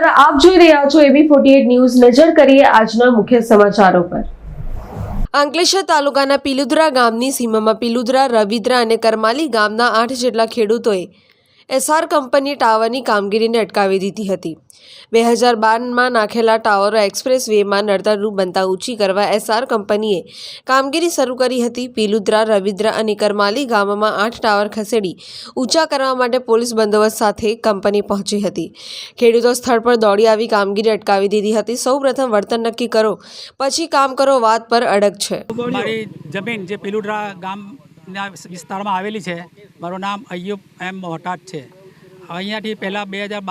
રહ્યા છો એબી forty news. નજર કરીએ આજના મુખ્ય સમાચારો પર. અંકલેશ્વર તાલુકાના પિલુદરા ગામની સીમામાં પિલુદરા, રવિદ્રા અને કરમાલી ગામના આઠ જેટલા ખેડૂતોએ એસઆર કંપની ટાવરની કામગીરીને અટકાવી દીધી હતી. બે હજાર બારમાં નાખેલા ટાવરો એક્સપ્રેસ વેમાં નડતરરૂપ બનતા ઊંચી કરવા એસઆર કંપનીએ કામગીરી શરૂ કરી હતી. પીલુદ્રા, રવિદ્રા અને કરમાલી ગામમાં આઠ ટાવર ખસેડી ઊંચા કરવા માટે પોલીસ બંદોબસ્ત સાથે કંપની પહોંચી હતી. ખેડૂતો સ્થળ પર દોડી આવી કામગીરી અટકાવી દીધી હતી. સૌપ્રથમ વર્તન નક્કી કરો, પછી કામ કરો વાત પર અડગ છે. જમીન જે પિલુડરા ગામના વિસ્તારમાં આવેલી છે. મારું નામ અયુબ એમ મોહટાટ છે. અહીંયાથી પહેલાં બે હજાર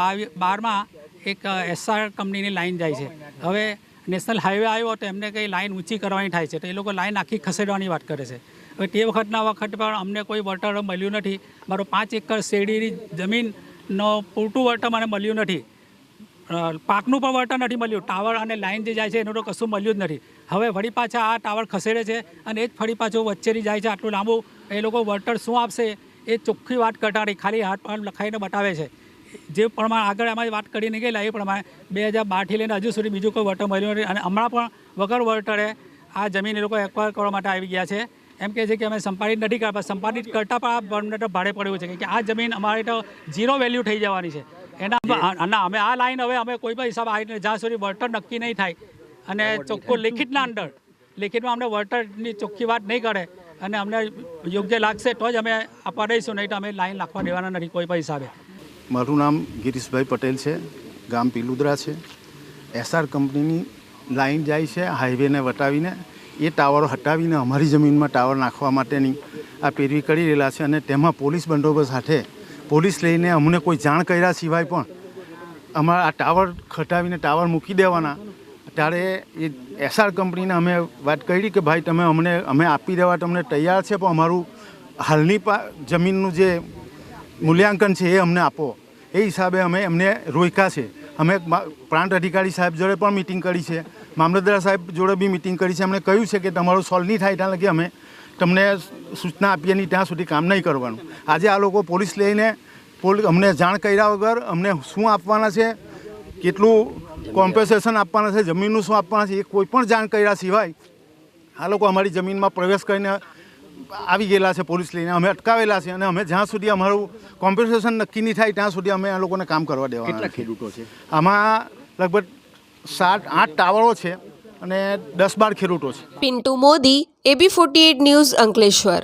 બારમાં એક એસઆર કંપનીની લાઈન જાય છે. હવે નેશનલ હાઈવે આવ્યો તો એમને કંઈ લાઈન ઊંચી કરવાની થાય છે. તો એ લોકો લાઈન આખી ખસેડવાની વાત કરે છે. હવે તે વખતના વખત પણ અમને કોઈ વળતર મળ્યું નથી. મારું પાંચ એકર શેરડીની જમીનનો પૂરતું વળતર મને મળ્યું નથી. પાકનું પણ વળતર નથી મળ્યું. ટાવર અને લાઇન જે જાય છે, એનું તો કશું મળ્યું જ નથી. હવે વળી પાછા આ ટાવર ખસેડે છે અને એ જ ફરી પાછું વચ્ચેથી જાય છે. આટલું લાંબુ એ લોકો વળતર શું આપશે, એ ચોખ્ખી વાત કરતા નથી ખાલી હાથ પણ લખાઈને બતાવે છે. જે પ્રમાણે આગળ એમાં વાત કરીને ગયેલા એ પ્રમાણે બે હજાર બારથી લઈને હજુ સુધી બીજું કોઈ વળતર મળ્યું નથી. અને હમણાં પણ વગર વળતરે આ જમીન એ લોકો એક્વાયર કરવા માટે આવી ગયા છે. એમ કહે છે કે અમે સંપાદિત નથી કરતા સંપાદિત કરતાં પણ આ ભાડે પડ્યું છે. કે આ જમીન અમારે તો ઝીરો વેલ્યુ થઈ જવાની છે. એના ના અમે આ લાઈન હવે અમે કોઈ પણ હિસાબ આવીને જ્યાં સુધી વળતર નક્કી નહીં થાય અને ચોખ્ખું લિખિતના અંદર લિખિતમાં અમને વળતરની ચોખ્ખી વાત નહીં કરે અને અમને યોગ્ય લાગશે તો જ અમે આપવા દઈશું નહીં તો અમે લાઈન લાખવા દેવાના નથી કોઈ પણ હિસાબે. મારું નામ ગિરીશભાઈ પટેલ છે ગામ પીલુદરા છે. એસઆર કંપનીની લાઈન જાય છે હાઈવેને વટાવીને. એ ટાવરો હટાવીને અમારી જમીનમાં ટાવર નાખવા માટેની આ પેરવી કરી રહેલા છે અને તેમાં પોલીસ બંદોબસ્ત સાથે પોલીસ લઈને અમને કોઈ જાણ કર્યા સિવાય પણ અમારા આ ટાવર ખટાવીને ટાવર મૂકી દેવાના. ત્યારે એ એસઆર કંપનીને અમે વાત કરી કે ભાઈ તમે અમને, અમે આપી દેવા તમને તૈયાર છે, પણ અમારું હાલની પા, જમીનનું જે મૂલ્યાંકન છે એ અમને આપો. એ હિસાબે અમે એમને રોક્યા છે. અમે પ્રાંત અધિકારી સાહેબ જોડે પણ મિટિંગ કરી છે. મામલતદાર સાહેબ જોડે બી મિટિંગ કરી છે. અમને કહ્યું છે કે તમારું સોલ્વ નહીં થાય ત્યાં લગી અમે તમને સૂચના આપીએ નહીં ત્યાં સુધી કામ નહીં કરવાનું. આજે આ લોકો પોલીસ લઈને પોલીસ અમને જાણ કર્યા વગર અમને શું આપવાના છે કેટલું કોમ્પન્સેશન આપવાના છે જમીનનું શું આપવાના છે એ કોઈ પણ જાણ કર્યા સિવાય આ લોકો અમારી જમીનમાં પ્રવેશ કરીને આવી ગયેલા છે પોલીસ લઈને. અમે અટકાવેલા છે અને અમે જ્યાં સુધી અમારું કોમ્પન્સેશન નક્કી નહીં થાય ત્યાં સુધી અમે આ લોકોને કામ કરવા દેવા ખેડૂતો છે? આમાં લગભગ સાત આઠ ટાવરો છે. અને દસ બાર ખેડૂતો છે. Pintu Modi AB forty news Ankleshwar.